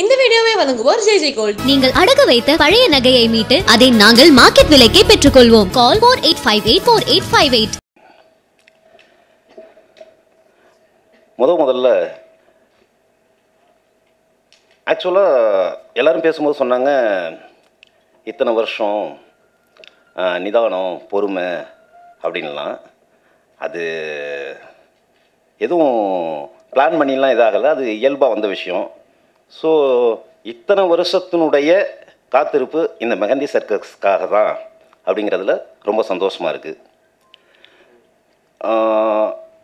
இந்த வீடியோவை வழங்குவோர் ஜெய் கோல்ட். நீங்கள் அடகு வைத்த பழைய நகையை மீட்டு அதை நாங்கள் மார்க்கெட் விலைக்கே பெற்றுக்கொள்வோம். Call four eight five eight four eight five eight. முத முதல்ல ஆக்சுவலாக எல்லாரும் பேசும்போது சொன்னாங்க இத்தனை வருஷம் நிதானம் பொறுமை அப்படின்லாம். அது எதுவும் பிளான் பண்ணிலாம் இதாகலை அது இயல்பாக வந்த விஷயம். ஸோ இத்தனை வருஷத்தினுடைய காத்திருப்பு இந்த மெஹந்தி சர்க்கஸ்க்காக தான் அப்படிங்கிறதுல ரொம்ப சந்தோஷமாக இருக்குது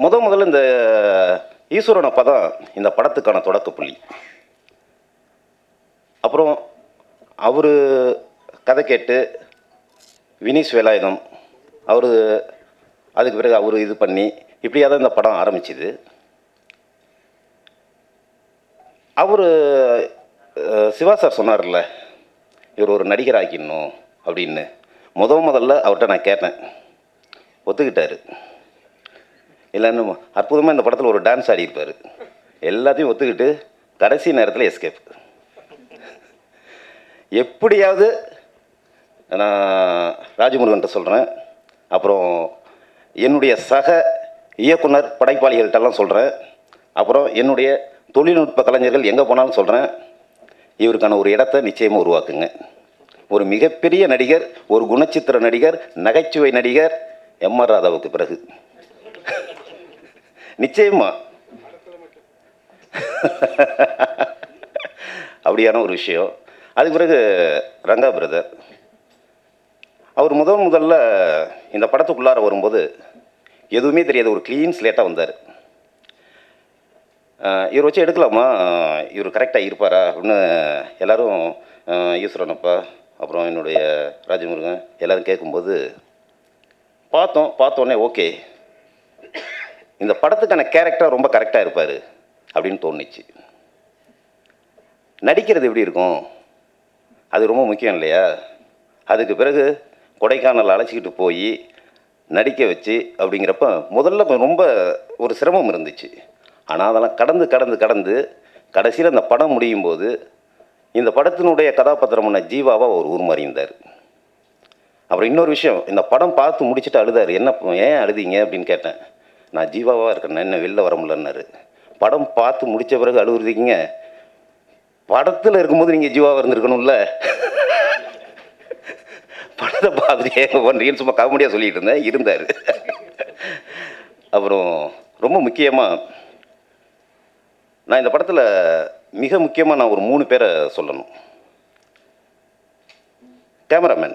முத முதல்ல இந்த ஈஸ்வரன் பதம் தான் இந்த படத்துக்கான தொடக்க புள்ளி. அப்புறம் அவர் கதை கேட்டு வினீஸ் வேலாயுதம் அவர் அதுக்கு பிறகு அவர் இது பண்ணி இப்படியாக தான் இந்த படம் ஆரம்பிச்சுது. அவர் சிவா சார் சொன்னார்ல இவர் ஒரு நடிகர் ஆக்கிடணும் அப்படின்னு. முத முதல்ல அவர்கிட்ட நான் கேட்டேன். ஒத்துக்கிட்டார். இல்லைன்னு அற்புதமாக இந்த படத்தில் ஒரு டான்ஸ் ஆடியிருப்பார். எல்லாத்தையும் ஒத்துக்கிட்டு கடைசி நேரத்தில் எஸ்கேப் எப்படியாவது நான் ராஜமுருகன்ட்ட சொல்கிறேன் அப்புறம் என்னுடைய சக இயக்குனர் படைப்பாளிகள்கிட்டலாம் சொல்கிறேன் அப்புறம் என்னுடைய தொழில்நுட்ப கலைஞர்கள் எங்கே போனாலும் சொல்கிறேன் இவருக்கான ஒரு இடத்த நிச்சயமாக உருவாக்குங்க. ஒரு மிகப்பெரிய நடிகர் ஒரு குணச்சித்திர நடிகர் நகைச்சுவை நடிகர் எம் ஆர் ராதாவுக்கு பிறகு. நிச்சயமா. அப்படியான ஒரு விஷயம். அதுக்கு பிறகு ரங்கா பிரதர். அவர் முதல் முதல்ல இந்த படத்துக்குள்ளார வரும்போது எதுவுமே தெரியாது ஒரு க்ளீன் ஸ்லேட்டாக வந்தார். இவர் வச்சு எடுக்கலாமா? இவர் கரெக்டாக இருப்பாரா? அப்படின்னு எல்லோரும் ஈஸ்வரனப்பா அப்புறம் என்னுடைய ராஜமுருகன் எல்லோரும் கேட்கும்போது பார்த்தோம் பார்த்தோன்னே ஓகே இந்த படத்துக்கான கேரக்டர் ரொம்ப கரெக்டாக இருப்பார் அப்படின்னு தோணுச்சு. நடிக்கிறது எப்படி இருக்கும்? அது ரொம்ப முக்கியம் இல்லையா? அதுக்கு பிறகு கொடைக்கானல் அழைச்சிக்கிட்டு போய் நடிக்க வச்சு அப்படிங்கிறப்ப முதல்ல கொஞ்சம் ரொம்ப ஒரு சிரமம் இருந்துச்சு. ஆனால் அதெல்லாம் கடந்து கடந்து கடந்து கடைசியில் அந்த படம் முடியும் போது இந்த படத்தினுடைய கதாபாத்திரமான ஜீவாவாக அவர் உருமாறியிருந்தார் அப்புறம் இன்னொரு விஷயம் இந்த படம் பார்த்து முடிச்சுட்டு அழுதாரு. என்ன ஏன் அழுதீங்க அப்படின்னு கேட்டேன். நான் ஜீவாவாக இருக்கேன் என்ன வெளில வர முடியலன்னாரு. படம் பார்த்து முடித்த பிறகு அழுகுறதுக்கீங்க படத்தில் இருக்கும்போது நீங்கள் ஜீவாவாக இருந்திருக்கணும்ல. படத்தை பார்த்துட்டே பண்ணுறீங்கன்னு சும்மா காமெடியாக சொல்லிகிட்டு இருந்தேன். இருந்தார். அப்புறம் ரொம்ப முக்கியமாக நான் இந்த படத்தில் மிக முக்கியமாக நான் ஒரு மூணு பேரை சொல்லணும். கேமராமேன்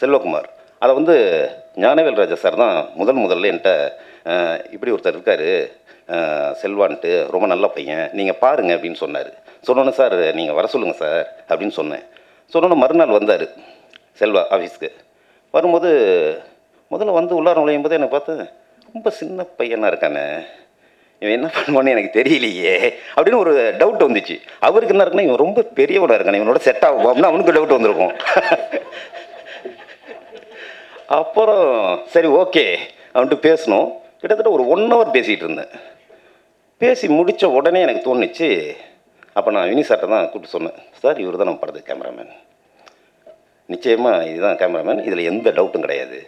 செல்வகுமார். அதை வந்து ஞானவேல் ராஜா சார் தான் முதல் முதல்ல என்கிட்ட இப்படி ஒருத்தர் இருக்கார் செல்வான்ட்டு ரொம்ப நல்ல பையன் நீங்கள் பாருங்க அப்படின்னு சொன்னார். சொன்னோன்னே சார் நீங்கள் வர சொல்லுங்கள் சார் அப்படின்னு சொன்னேன். சொன்னோன்னே மறுநாள் வந்தார் செல்வா ஆஃபீஸ்க்கு வரும்போது முதல்ல வந்து உள்ளார நுழையும் போது எனக்கு பார்த்து ரொம்ப சின்ன பையனாக இருக்கானே இவன் என்ன பண்ணுவான்னு எனக்கு தெரியலையே. அப்படின்னு ஒரு டவுட் வந்துச்சு. அவருக்கு என்ன இருக்குன்னா இவன் ரொம்ப பெரியவனாக இருக்கானே. இவனோட செட் ஆகும் அப்படின்னு அவனுக்கு டவுட் வந்திருக்கும். அப்புறம் சரி ஓகே அவன்ட்டு பேசணும். கிட்டத்தட்ட ஒரு ஒன் ஹவர் பேசிகிட்டு இருந்தேன். பேசி முடித்த உடனே எனக்கு தோணுச்சு அப்போ நான் வினி தான் கூப்பிட்டு சொன்னேன். சார் இவர் தான் நம்ம படத்துக்கு கேமராமேன் நிச்சயமாக இதுதான் கேமராமேன் இதில் எந்த டவுட்டும் கிடையாது.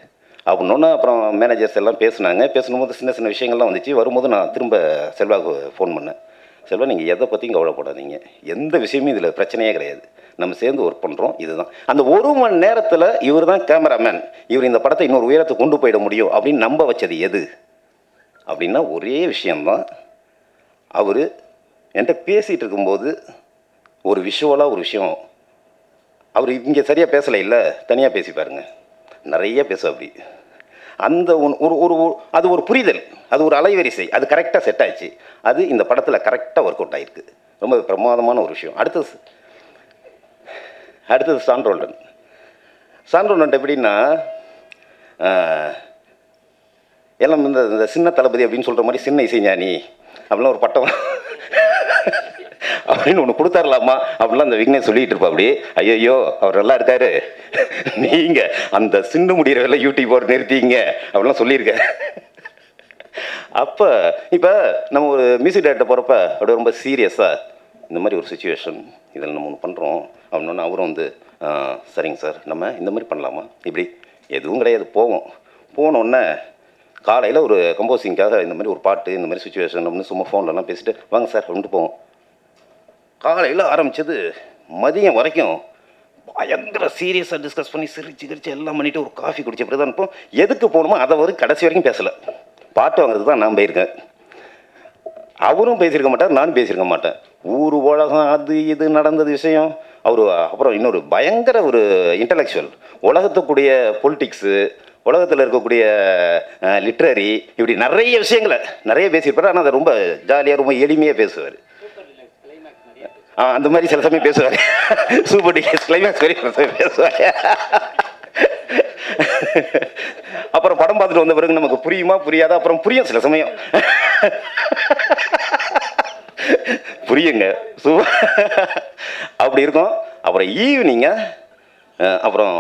அப்படின்னோன்னா அப்புறம் மேனேஜர்ஸ் எல்லாம் பேசுனாங்க. பேசும்போது சின்ன சின்ன விஷயங்கள்லாம் வந்துச்சு. வரும்போது நான் திரும்ப செல்வாக்கு ஃபோன் பண்ணேன். செல்வா நீங்கள் எதை பற்றியும் கவலைப்படாதீங்க. எந்த விஷயமும் இதில் பிரச்சனையே கிடையாது. நம்ம சேர்ந்து ஒர்க் பண்ணுறோம் இதுதான். அந்த ஒரு மணி நேரத்தில் இவர் தான் கேமராமேன் இவர் இந்த படத்தை இன்னொரு உயரத்தை கொண்டு போயிட முடியும் அப்படின்னு நம்ப வச்சது எது? அப்படின்னா ஒரே விஷயம்தான். அவர் என்கிட்ட பேசிகிட்டு இருக்கும்போது ஒரு விஷுவலாக ஒரு விஷயம். அவர் இங்கே சரியாக பேசலை இல்லை? தனியாக பேசி பாருங்கள் நிறைய பேச அப்படி. அந்த ஒன்- ஒரு ஒரு ஒரு- அது ஒரு புரிதல் அது ஒரு அலைவரிசை அது கரெக்டாக செட் ஆச்சு அது இந்த படத்தில் கரெக்டாக ஒர்க் அவுட் ஆகிருக்கு ரொம்ப பிரமாதமான ஒரு விஷயம். அடுத்தது அடுத்தது சான்றோல்டன் சான்றோல்டன் எப்படின்னா எல்லாம் இந்த இந்த சின்ன தளபதி அப்படின்னு சொல்கிற மாதிரி சின்ன இசைஞானி அப்படிலாம் ஒரு பட்டம். அப்படின்னு ஒன்று கொடுத்தாரலாமா? அப்படிலாம் அந்த விக்னேஷ் சொல்லிட்டு இருப்பா அப்படி ஐயோ அவர் நல்லா இருக்காரு. நீங்க அந்த சின்ன முடிகிற வேலை யூடியூப் போட்டு நிறுத்திங்க அப்படிலாம் சொல்லியிருக்கேன் அப்போ இப்போ நம்ம ஒரு மியூசிக் டேரக்டர் போகிறப்ப அப்படியே ரொம்ப சீரியஸாக இந்த மாதிரி ஒரு சுச்சுவேஷன் இதில் நம்ம ஒன்று பண்ணுறோம் அப்படின்னோடனே அவரும் வந்து சரிங்க சார். நம்ம இந்த மாதிரி பண்ணலாமா? இப்படி எதுவும் கிடையாது. போவோம். போனோடனே காலையில் ஒரு கம்போசிங்காக இந்த மாதிரி ஒரு பாட்டு இந்த மாதிரி சுச்சுவேஷன் அப்படின்னு சும்மா ஃபோன்லலாம் பேசிட்டு வாங்க சார் அப்படின்ட்டு போவோம். காலையில் ஆரம்பித்தது மதியம் வரைக்கும் பயங்கர சீரியஸாக டிஸ்கஸ் பண்ணி சிரிச்சு கிரிச்சு எல்லாம் பண்ணிவிட்டு ஒரு காஃபி குடிச்ச பிறகு தான் இருப்போம் எதுக்கு போகணுமோ அதை வரைக்கும் கடைசி வரைக்கும் பேசலை. பாட்டு வாங்குறது தான் நான் போயிருக்கேன். அவரும் பேசியிருக்க மாட்டார் நானும் பேசியிருக்க மாட்டேன். ஊர் உலகம் அது இது நடந்தது விஷயம். அவர் அப்புறம் இன்னொரு பயங்கர ஒரு இன்டலெக்சுவல் உலகத்துக்குரிய பொலிட்டிக்ஸு உலகத்தில் இருக்கக்கூடிய லிட்ரரி இப்படி நிறைய விஷயங்களை நிறைய பேசியிருப்பார். ஆனால் அதை ரொம்ப ஜாலியாக ரொம்ப எளிமையாக பேசுவார். அந்த மாதிரி சில சமயம் பேசுவார். சூப்பர் டிகேஸ் கிளைமேக்ஸ் வரைக்கும் சில சமயம் பேசுவார். அப்புறம் படம் பார்த்துட்டு வந்த பிறகு நமக்கு புரியுமா புரியாதா? அப்புறம் புரியும் சில சமயம். புரியுங்க. சூ அப்படி இருக்கும். அப்புறம் ஈவினிங்க அப்புறம்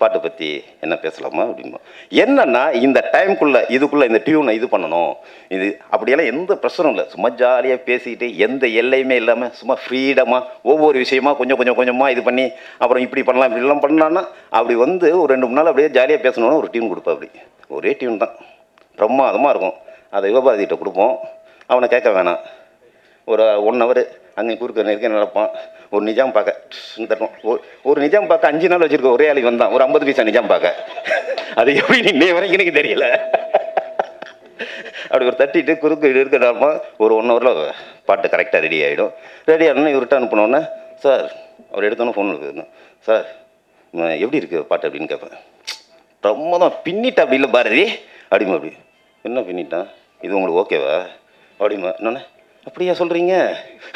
பாட்டை பற்றி என்ன பேசலாமா அப்படிமா என்னன்னா இந்த டைம்குள்ளே இதுக்குள்ளே இந்த டியூனை இது பண்ணணும். இது அப்படியெல்லாம் எந்த பிரச்சனையும் இல்லை. சும்மா ஜாலியாக பேசிக்கிட்டு எந்த எல்லையுமே இல்லாமல் சும்மா ஃப்ரீடமாக ஒவ்வொரு விஷயமா கொஞ்சம் கொஞ்சம் கொஞ்சமாக இது பண்ணி அப்புறம் இப்படி பண்ணலாம் இப்படிலாம் பண்ணலான்னா அப்படி வந்து ஒரு ரெண்டு மூணு நாள் அப்படியே ஜாலியாக பேசணும்னு ஒரு டியூன் கொடுப்பா அப்படி. ஒரே டியூன் தான். பிரமாதமாக இருக்கும். அதை யுவபாரதிகிட்ட கொடுப்போம். அவனை கேட்க வேணாம். ஒரு ஒன் ஹவர் அங்கே குறுக்க நெருக்க நடப்பான் ஒரு நிஜாம் பார்க்க. ட்ஸ்ன்னு ஒரு ஒரு நிஜாம் பார்க்க அஞ்சு நாள் வச்சுருக்கோம் ஒரே ஆளுக்கு வந்தான். ஒரு ஐம்பது பைசா நிஜாம் பார்க்க. அது எப்படி இன்னை வரைக்கும் எனக்கு தெரியல. அப்படி ஒரு தட்டிட்டு குறுக்கு இருக்க நடப்பான் ஒரு ஒன் ஹவரில் பாட்டு கரெக்டாக ரெடி ஆகிடும் ரெடி ஆகணும்னா இவர்கிட்ட அனுப்பினோடனே சார் அவர் எடுத்தோன்னே ஃபோன் இருக்குது சார் எப்படி இருக்குது பாட்டு? அப்படின்னு கேட்பேன் ரொம்ப தான் பின்னிட்டா அப்படி இல்லை பாரதி. அப்படிமா அப்படி. என்ன பின்னிட்டான்? இது உங்களுக்கு ஓகேவா அப்படிமா என்னண்ணே? அப்படியா சொல்கிறீங்க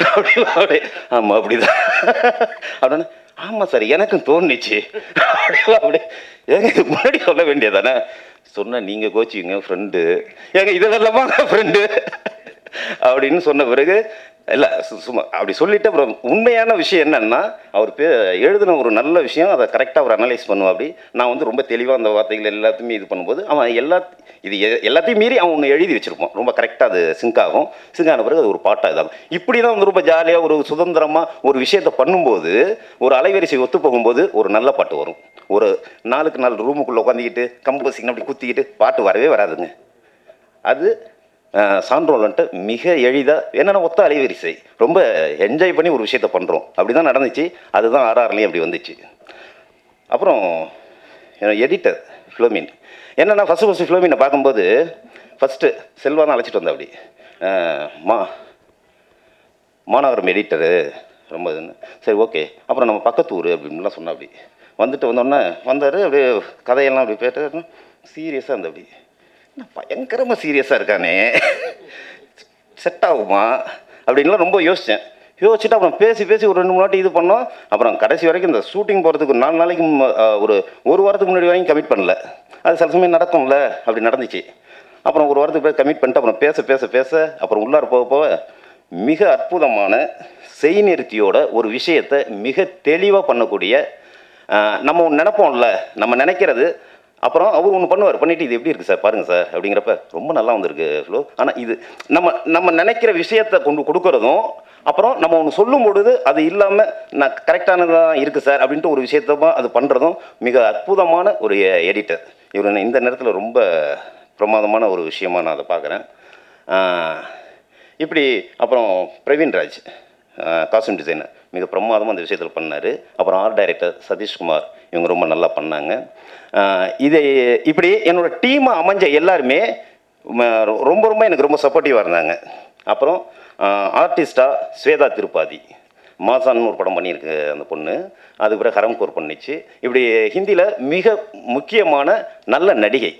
அப்படி அப்படி ஆமாம் அப்படிதான். அப்படின்னா ஆமாம் சார் எனக்கும் தோணுச்சு. அப்படியே அப்படி ஏங்க இது முன்னாடி சொல்ல வேண்டியதானே? சொன்னால் நீங்கள் கோச்சிங்க ஃப்ரெண்டு ஏங்க இதெல்லாமா ஃப்ரெண்டு அப்படின்னு சொன்ன பிறகு இல்லை சும்மா அப்படி சொல்லிட்டு அப்புறம் உண்மையான விஷயம் என்னன்னா அவர் பே எழுதின ஒரு நல்ல விஷயம் அதை கரெக்டாக அவர் அனலைஸ் பண்ணுவா அப்படி. நான் வந்து ரொம்ப தெளிவாக அந்த வார்த்தைகள் எல்லாத்தையுமே இது பண்ணும்போது அவன் எல்லா இது எல்லாத்தையும் மீறி அவன் ஒன்று எழுதி வச்சிருப்பான். ரொம்ப கரெக்டாக அது சிங்க் ஆகும். சிங்க் ஆன பிறகு அது ஒரு பாட்டாக இதாகும். இப்படி தான் வந்து ரொம்ப ஜாலியாக ஒரு சுதந்திரமாக ஒரு விஷயத்தை பண்ணும்போது ஒரு அலைவரிசை ஒத்து போகும்போது ஒரு நல்ல பாட்டு வரும். ஒரு நாளுக்கு நாள் ரூமுக்குள்ளே உட்காந்துக்கிட்டு கம்போசிங் அப்படி குத்திக்கிட்டு பாட்டு வரவே வராதுங்க. அது சான்றோலன்ட்டு மிக எளிதாக என்னென்ன ஒத்த அலைவரிசை. ரொம்ப என்ஜாய் பண்ணி ஒரு விஷயத்த பண்ணுறோம் அப்படி தான் நடந்துச்சு. அதுதான் ஆர்ஆர்லேயும் அப்படி வந்துச்சு. அப்புறம் எடிட்டர் ஃபிலோமின் என்னென்னா ஃபஸ்ட்டு ஃபஸ்ட்டு ஃபிலோமினை பார்க்கும்போது ஃபஸ்ட்டு செல்வா தான் அழைச்சிட்டு வந்தா அப்படி. மா மாநகரம் எடிட்டரு ரொம்ப இதுன்னு. சரி ஓகே அப்புறம் நம்ம பக்கத்து ஊர் அப்படின்லாம் சொன்னா அப்படி. வந்துட்டு வந்தோடனே வந்தார் அப்படியே கதையெல்லாம் அப்படி கேட்டு சீரியஸாக இருந்த அப்படி. பயங்கரமாக சீரியஸாக இருக்கானே. செட் ஆகுமா? அப்படின்லாம் ரொம்ப யோசித்தேன் யோசிச்சுட்டு அப்புறம் பேசி பேசி ஒரு ரெண்டு மூணு வாட்டி இது பண்ணோம். அப்புறம் கடைசி வரைக்கும் இந்த ஷூட்டிங் போகிறதுக்கு ஒரு நாலு நாளைக்கு ஒரு ஒரு வாரத்துக்கு முன்னாடி வரைக்கும் கமிட் பண்ணல. அது சில சமயம் நடக்கும்ல அப்படி நடந்துச்சு. அப்புறம் ஒரு வாரத்துக்கு பேர் கமிட் பண்ணிட்டு அப்புறம் பேச பேச பேச அப்புறம் உள்ளார போக போக மிக அற்புதமான செய்நிறுத்தியோட ஒரு விஷயத்தை மிக தெளிவாக பண்ணக்கூடிய நம்ம ஒன்று நினைப்போம்ல. நம்ம நினைக்கிறது அப்புறம் அவர் ஒன்று பண்ணுவார். பண்ணிட்டு இது எப்படி இருக்குது சார்? பாருங்கள் சார் அப்படிங்கிறப்ப ரொம்ப நல்லா வந்திருக்கு ஃப்ளோ. ஆனால் இது நம்ம நம்ம நினைக்கிற விஷயத்தை கொண்டு கொடுக்கறதும் அப்புறம் நம்ம ஒன்று சொல்லும் பொழுது அது இல்லாமல் நான் கரெக்டானதான் இருக்குது சார் அப்படின்ட்டு ஒரு விஷயத்தமாக அது பண்ணுறதும் மிக அற்புதமான ஒரு எடிட்டர் இவர் இந்த நேரத்தில் ரொம்ப பிரமாதமான ஒரு விஷயமா நான் அதை பார்க்குறேன். இப்படி அப்புறம் பிரவீன் ராஜ் காஸ்டியூம் டிசைனர் மிக பிரமாதமாக அந்த விஷயத்தில் பண்ணார். அப்புறம் ஆர்ட் டைரக்டர் சதீஷ்குமார் இவங்க ரொம்ப நல்லா பண்ணாங்க. இதை இப்படி என்னோட டீமை அமைஞ்ச எல்லாருமே ரொம்ப ரொம்ப எனக்கு ரொம்ப சப்போர்ட்டிவாக இருந்தாங்க. அப்புறம் ஆர்டிஸ்டாக ஸ்வேதா திருப்பாதி. மாசான்னு ஒரு படம் பண்ணியிருக்கு அந்த பொண்ணு. அதுக்கு பிறகு ஹரம்கோர் பண்ணிச்சு. இப்படி ஹிந்தியில் மிக முக்கியமான நல்ல நடிகை.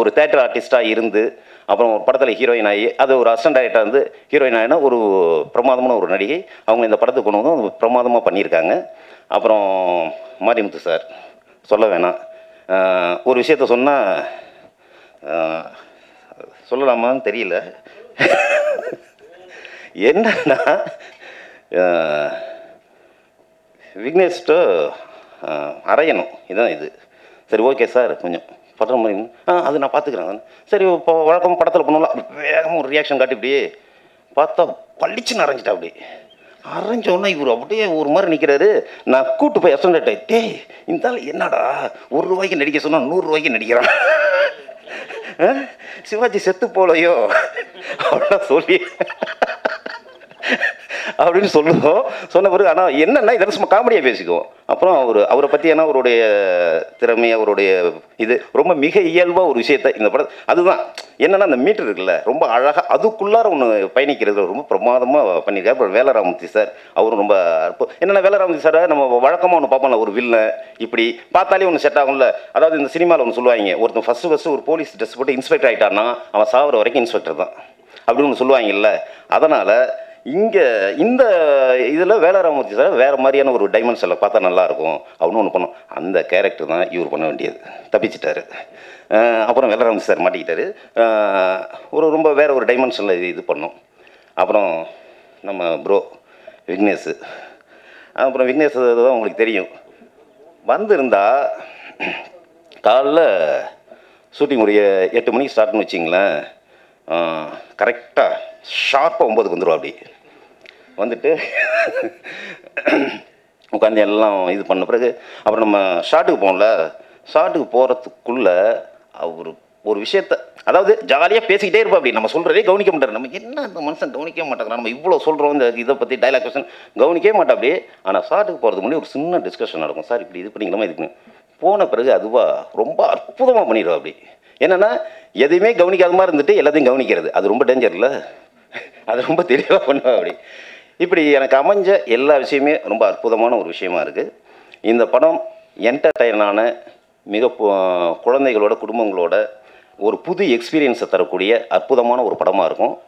ஒரு தேட்டர் ஆர்டிஸ்ட்டாக இருந்து அப்புறம் ஒரு படத்தில் ஹீரோயின் ஆகி அது ஒரு அசிஸ்டன்ட் டைரக்டர் வந்து ஹீரோயின் ஆகினா ஒரு பிரமாதமான ஒரு நடிகை. அவங்க இந்த படத்துக்கு கொண்டு வந்து பிரமாதமாக பண்ணியிருக்காங்க. அப்புறம் மாரிமுத்து சார் சொல்ல வேணாம். ஒரு விஷயத்த சொன்னால் சொல்லலாமான்னு தெரியல. என்னன்னா விக்னேஷ்ட அரையணும். இதுதான் இது. சரி ஓகே சார் கொஞ்சம். படுற மாதிரி. ஆ அது நான் பார்த்துக்கிறேன். சரி இப்போ வழக்கம் படத்தில் பண்ணுவோம்ல வேகமாக ஒரு ரியாக்ஷன் காட்டி இப்படி பார்த்தா பளிச்சுன்னு அரைஞ்சிட்டா அப்படி அரைஞ்சோன்னா இவர் அப்படியே ஒரு மாதிரி நிற்கிறாரு நான் கூட்டு போய் அசன்டே டேய் இந்த என்னடா? ஒரு ரூபாய்க்கு நடிக்க சொன்னால் நூறுரூவாய்க்கு நடிக்கிறான். ஆ? சிவாஜி செத்து போலையோ? அப்படின்னா சொல்லி. அப்படின்னு சொல்லுவோம் சொன்ன பிறகு ஆனால் என்னென்னா இதெல்லாம் சும்மா காமெடியாக பேசிக்குவோம். அப்புறம் அவர் அவரை பற்றி அவருடைய திறமை அவருடைய இது ரொம்ப மிக இயல்பாக ஒரு விஷயத்த இந்த படம் அதுதான். என்னென்னா அந்த மீட்டர் இருக்குல்ல ரொம்ப அழகாக அதுக்குள்ளார ஒன்று பயணிக்கிறது ரொம்ப பிரமாதமாக பண்ணியிருக்காரு. அப்புறம் வேலராமூர்த்தி சார் அவரும் ரொம்ப அற்பு- என்னென்ன வேலராமூர்த்தி சாரை நம்ம வழக்கமாக ஒன்று பார்ப்போம்ல ஒரு வில்லன் இப்படி பார்த்தாலே ஒன்று செட் ஆகும்ல. அதாவது இந்த சினிமாவில் ஒன்று சொல்லுவாங்க ஒருத்தன் ஃபஸ்ட்டு ஃபஸ்ட்டு ஒரு போலீஸ் ட்ரெஸ் போட்டு இன்ஸ்பெக்டர் ஆகிட்டான்னா அவன் சாவர வரைக்கும் இன்ஸ்பெக்டர் தான். அப்படின்னு ஒன்று சொல்லுவாங்கல்ல. அதனால் இங்கே இந்த இதில் வேலராமூர்த்தி சார் வேறு மாதிரியான ஒரு டைமென்ஷனில் பார்த்தா நல்லாயிருக்கும். அப்படின்னு ஒன்று பண்ணோம். அந்த கேரக்டர் தான் இவர் பண்ண வேண்டியது. தப்பிச்சிட்டாரு. அப்புறம் வேலராமூர்த்தி சார் மாட்டிக்கிட்டாரு. ஒரு ரொம்ப வேறு ஒரு டைமென்ஷனில் இது இது பண்ணோம். அப்புறம் நம்ம ப்ரோ விக்னேஷ். அப்புறம் விக்னேஷ் தான் உங்களுக்கு தெரியும். வந்திருந்தா காலைல ஷூட்டிங் ஒரு எட்டு மணிக்கு ஸ்டார்ட்னு வச்சிங்களேன். கரெக்டாக ஷார்ப்பாக ஒம்பதுக்கு வந்துடும் அப்படி. வந்துட்டு உட்காந்து எல்லாம் இது பண்ண பிறகு அப்புறம் நம்ம ஷார்ட்டுக்கு போகல ஷார்ட்டுக்கு போகிறதுக்குள்ளே அவர் ஒரு விஷயத்த அதாவது ஜாலியாக பேசிக்கிட்டே இருப்பா அப்படி. நம்ம சொல்கிறதே கவனிக்க மாட்டார். நம்ம என்ன அந்த மனுஷன் கவனிக்க மாட்டாங்க நம்ம இவ்வளோ சொல்கிறோம் இந்த இதை பற்றி டைலாக் கொஸ்டின் கவனிக்கவே மாட்டா அப்படி. ஆனால் ஷார்ட்டுக்கு போகிறதுக்கு முன்னாடி ஒரு சின்ன டிஸ்கஷன் நடக்கும். சார் இப்படி இது பண்ணிக்கலாமா? இது பண்ணி. போன பிறகு அதுவாக ரொம்ப அற்புதமாக பண்ணிடுவா அப்படி. என்னென்னா எதையுமே கவனிக்காத மாதிரி இருந்துட்டு எல்லாத்தையும் கவனிக்கிறது. அது ரொம்ப டேஞ்சர் இல்லை அது ரொம்ப தெளிவாக பண்ணுவா அப்படி. இப்படி எனக்கு அமைஞ்ச எல்லா விஷயமே ரொம்ப அற்புதமான ஒரு விஷயமா இருக்குது இந்த படம் என்டர்டைனான மிக பு- குழந்தைகளோட குடும்பங்களோட ஒரு புது எக்ஸ்பீரியன்ஸை தரக்கூடிய அற்புதமான ஒரு படமாக இருக்கும்.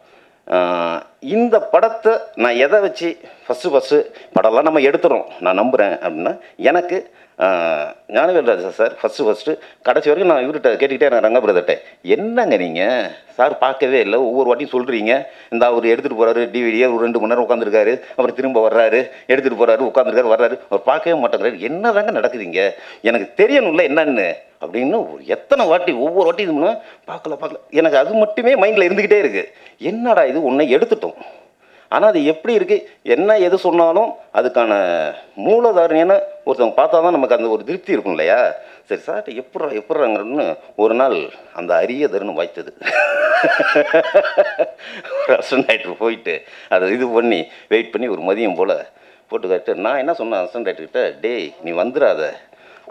இந்த படத்தை நான் எதை வச்சு ஃபஸ்ட்டு ஃபஸ்ட்டு படம்லாம் நம்ம எடுத்துகிறோம் நான் நம்புகிறேன் அப்படின்னா எனக்கு ஆஹ் Gnanavel Raja sir first first கடைசி வரைக்கும் நான் இவர்கிட்ட கேட்டுக்கிட்டே நான் ரங்க பிரதர்கிட்ட என்னங்க நீங்கள் சார் பார்க்கவே இல்லை. ஒவ்வொரு வாட்டியும் சொல்கிறீங்க இந்த அவர் எடுத்துகிட்டு போகிறாரு டிவிடியே ஒரு ரெண்டு மணி நேரம் உட்காந்துருக்காரு அப்புறம் திரும்ப வர்றாரு எடுத்துகிட்டு போகிறாரு உட்காந்துருக்காரு வர்றாரு. அவர் பார்க்கவே மாட்டேங்கிறாரு. என்னதாங்க நடக்குதுங்க? எனக்கு தெரியணும்ல என்னன்னு. அப்படின்னு ஒரு எத்தனை வாட்டி ஒவ்வொரு வாட்டி இது பண்ணா பார்க்கல பார்க்கல. எனக்கு அது மட்டுமே மைண்டில் இருந்துக்கிட்டே இருக்குது என்னடா இது? உன்னை எடுத்துட்டோம். ஆனால் அது எப்படி இருக்குது என்ன எது சொன்னாலும் அதுக்கான மூலதாரணியான ஒருத்தவங்க பார்த்தா தான் நமக்கு அந்த ஒரு திருப்தி இருக்கும் இல்லையா? சரி சார் எப்பட்றா எப்பட்றாங்கன்னு ஒரு நாள் அந்த அரிய தருணம் வாய்த்தது. அசன் ரைட்டர் போயிட்டு அதை இது பண்ணி வெயிட் பண்ணி ஒரு மதியம் போல் போட்டு காட்டு நான் என்ன சொன்னேன் அசன் ரைட்டர்கிட்ட டேய் நீ வந்துடாத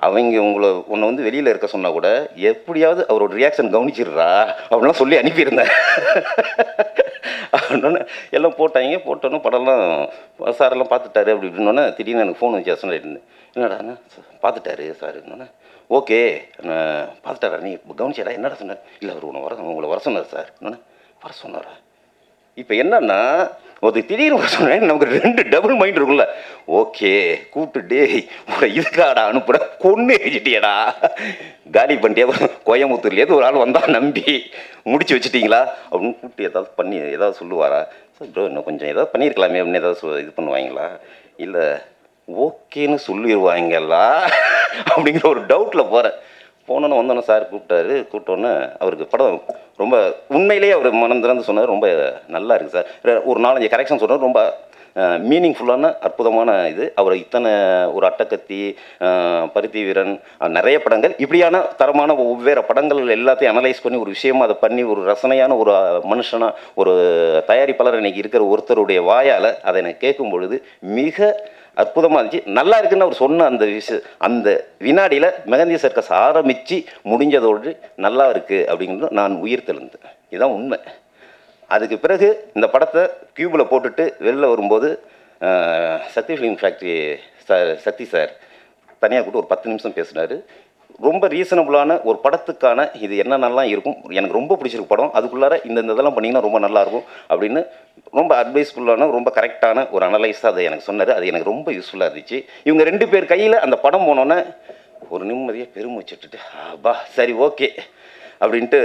அவங்க உங்களை உன்னை வந்து வெளியில் இருக்க சொன்னால் கூட எப்படியாவது அவரோட ரியாக்ஷன் கவனிச்சிடுறா அப்படின்லாம் சொல்லி அனுப்பியிருந்தேன். சொன்னோன்னே எல்லாம் போட்டாங்க போட்டோன்னே படம்லாம் சாரெல்லாம் பார்த்துட்டாரு அப்படி இப்படின்னோடனே திடீர்னு எனக்கு ஃபோன் வச்சு அசன் ஆகிட்டு என்னடாண்ணா பார்த்துட்டாரு சார் என்னன்னா ஓகே பார்த்துட்டாரா நீ கவனிச்சாடா என்னடா சொன்னார்? இல்லை அவர் உன்னை வர உங்களை வர சொன்னார் சார் என்னென்ன வர சொன்னாரா? இப்போ என்னன்னா ஒரு திடீர்னு சொன்னேன் நமக்கு ரெண்டு டபுள் மைண்ட் இருக்கும்ல. ஓகே கூப்பிட்டு டேய் உங்களை இதுக்காடா அனுப்புற? கொண்டு வச்சுட்டியடா காலி பண்ணிட்டே கோயம்புத்தூர்லேருந்து ஒரு ஆள் வந்தால் நம்பி முடிச்சு வச்சுட்டிங்களா? அப்படின்னு கூப்பிட்டு ஏதாவது பண்ணி ஏதாவது சொல்லுவாரா? சார் ப்ரோ இன்னும் கொஞ்சம் ஏதாவது பண்ணியிருக்கலாமே அப்படின்னு ஏதாவது இது பண்ணுவாங்களா? இல்லை ஓகேன்னு சொல்லிடுவாங்களா அப்படிங்கிற ஒரு டவுட்டில் போகிறேன் போனோன்னு வந்தோன்னே சார் கூப்பிட்டாரு. கூப்பிட்டோன்னே அவருக்கு படம் ரொம்ப உண்மையிலேயே அவர் மனம் திறந்து சொன்னார் ரொம்ப நல்லா இருக்குது சார். ஒரு நாலஞ்சு கரெக்ஷன் சொன்னார் ரொம்ப மீனிங்ஃபுல்லான அற்புதமான இது. அவர் இத்தனை ஒரு அட்டக்கத்தி பருத்தி வீரன் நிறைய படங்கள். இப்படியான தரமான வெவ்வேறு படங்கள் எல்லாத்தையும் அனலைஸ் பண்ணி ஒரு விஷயமா அதை பண்ணி ஒரு ரசனையான ஒரு மனுஷனாக ஒரு தயாரிப்பாளர் இன்னைக்கு இருக்கிற ஒருத்தருடைய வாயால் அதை எனக்கு கேட்கும் பொழுது மிக அற்புதமாக இருந்துச்சு. நல்லா இருக்குன்னு அவர் சொன்ன அந்த விஷயம் அந்த வினாடியில் மெகந்தி சர்க்கஸ் ஆரம்பித்து முடிஞ்சதோடு நல்லா இருக்குது அப்படிங்கிறது நான் உயிர் தெழுந்தேன் இதுதான் உண்மை. அதுக்கு பிறகு இந்த படத்தை கியூபில் போட்டுட்டு வெளில வரும்போது Sakthi film factory sir Sakthi sir தனியாக கூட்டு ஒரு பத்து நிமிஷம் பேசினார். ரொம்ப ரீசனபுளான ஒரு படத்துக்கான இது என்னென்னலாம் இருக்கும் எனக்கு ரொம்ப பிடிச்சிருக்கு படம். அதுக்குள்ளார இந்த இதெல்லாம் பண்ணிங்கன்னா ரொம்ப நல்லாயிருக்கும் அப்படின்னு ரொம்ப அட்வைஸ்ஃபுல்லான ரொம்ப கரெக்டான ஒரு அனலைஸாக அதை எனக்கு சொன்னார். அது எனக்கு ரொம்ப யூஸ்ஃபுல்லாக இருந்துச்சு. இவங்க ரெண்டு பேர் கையில் அந்த படம் போனோன்னே ஒரு நிம்மதியாக பெருமூச்சுட்டு அப்பா சரி ஓகே அப்படின்ட்டு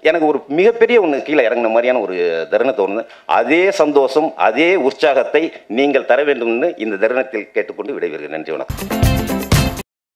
எனக்கு ஒரு மிகப்பெரிய ஒன்று கீழே இறங்கின மாதிரியான ஒரு தருணத்தை ஒன்று அதே சந்தோஷம் அதே உற்சாகத்தை நீங்கள் தர வேண்டும்னு இந்த தருணத்தில் கேட்டுக்கொண்டு விடைபெறுகிறேன். நன்றி வணக்கம்.